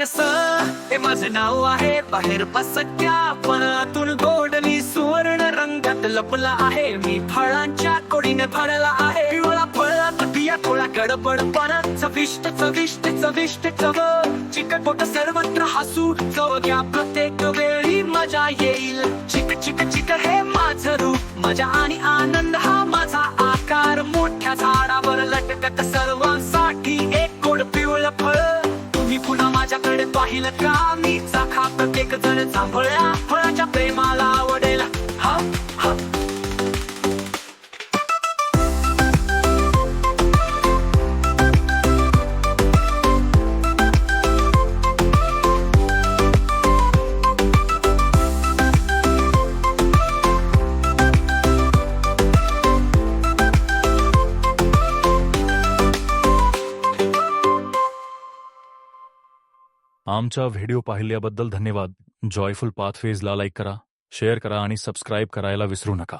माणस. हे माझे नाव आहे बाहेर पसक्या. पणातून गोडनी सुवर्ण रंगात लपला आहे. मी फळांच्या कोडीने भरला आहे. पिवळा फळात बिया थोडा गडबड पण चविष्ट चविष्ट चविष्ट चव. चिकट बोट सर्वत्र हसू. चव घ्या प्रत्येक वेळी मजा येईल. चिक चिक चिक हे माझं रूप. मजा आणि आनंद हा माझा आकार. मोठ्या झाडावर लटकत पाहिलं का मी चाखा प्रत्येक जण आमचा व्हिडिओ पाहिल्याबद्दल धन्यवाद. जॉयफुल पाथवेजला लाईक करा शेअर करा आणि सबस्क्राईब करायला विसरू नका.